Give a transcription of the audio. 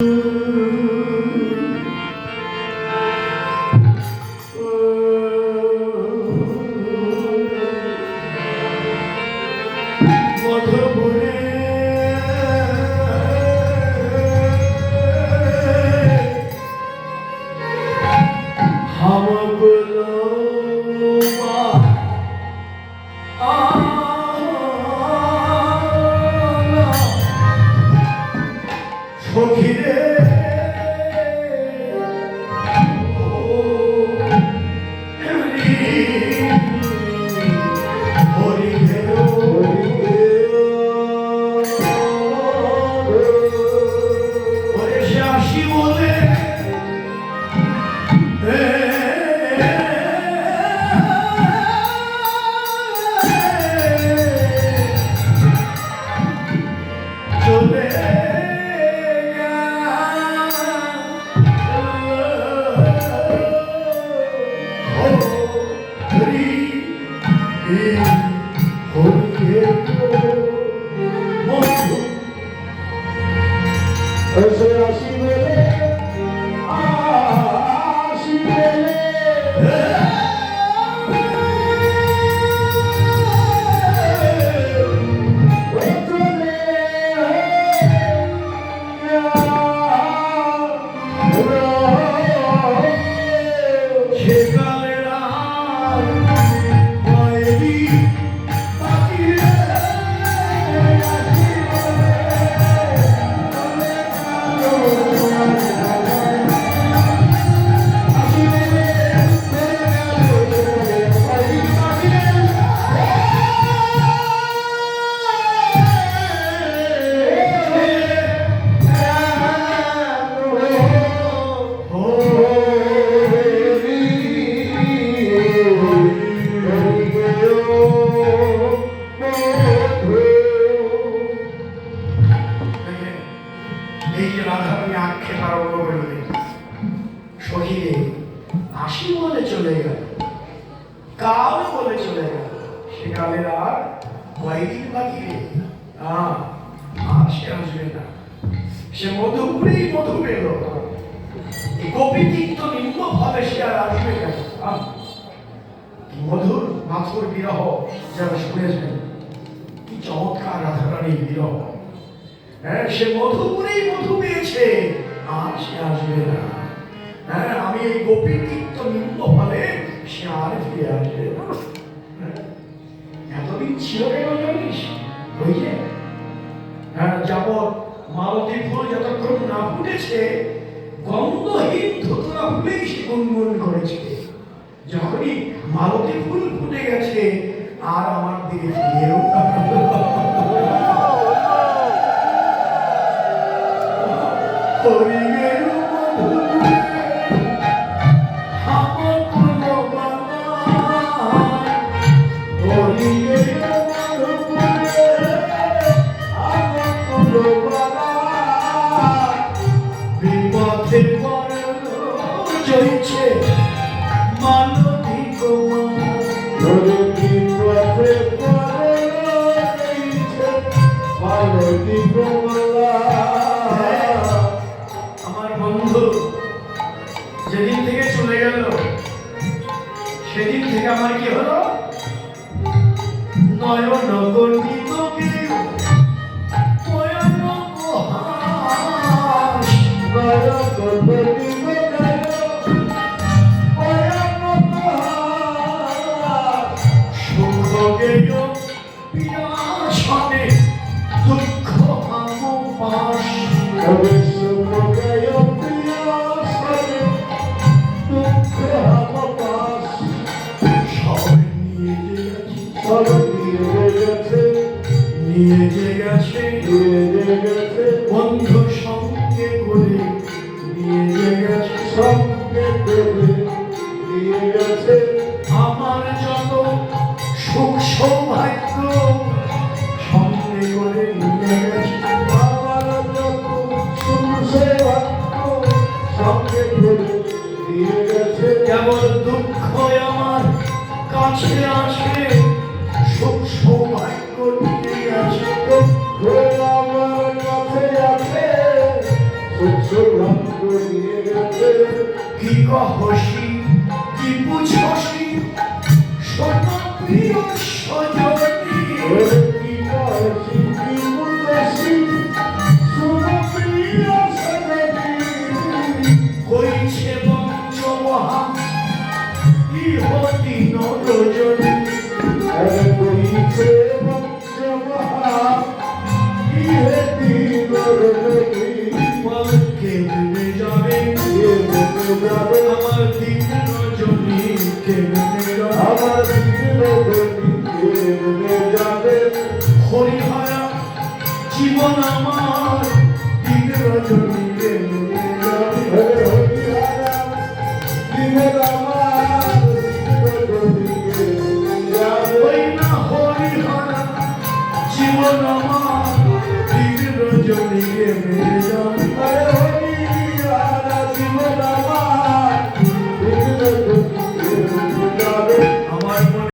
Thank mm -hmm. you. বলে শহীদে আসি বলে চলে গেল, কাল বলে চলে গেল। সেকালের আর কয়েকদিন বাকি রে। আর সে আসবে না। সে মধুপুরেই মধু পেল। গোপীতীর্থ নিম্ন ভাবে সে আর আসবে কেন? মধুর মাথুর বিরহ যারা শুনেছেন কি চমৎকার রাধারানীর বিরহ। হ্যাঁ সে মধুপুরেই মধু পেয়েছে, আর সে আসবে না। হ্যাঁ আমি এই কীর্ত নিম্ন ফলে সে আর ফিরে আসবে হ্যাঁ, এতদিন ছিল কেন জানিস? হ্যাঁ ফুল যতক্ষণ না ফুটেছে গন্ধহীন ধুতরা ফুলেই সে গুনগুন করেছে। যখনই মালতী ফুল ফুটে গেছে আর আমার দিকে ফিরেও সেদিন থেকে আমার কি হলো? নয়ন গণ্ডিত গেল নয়ন নিয়ে যে গেছে নিয়ে বন্ধু সঙ্গে করে নিয়ে যে গেছে সঙ্গে করে দিয়ে গেছে আমার যত সুখ সৌভাগ্য সঙ্গে করে নিয়ে গেছে আমার যত শুনছে ভাগ্য সঙ্গে করে দিয়ে গেছে কেবল দুঃখ আমার কাছে আসে। কি কহসি কি বুঝসি শোন ডুবাবে আমার দিন জমি আমার দিন জমি যাবে হরিহরা জীবন আমার দিন জমি জীবন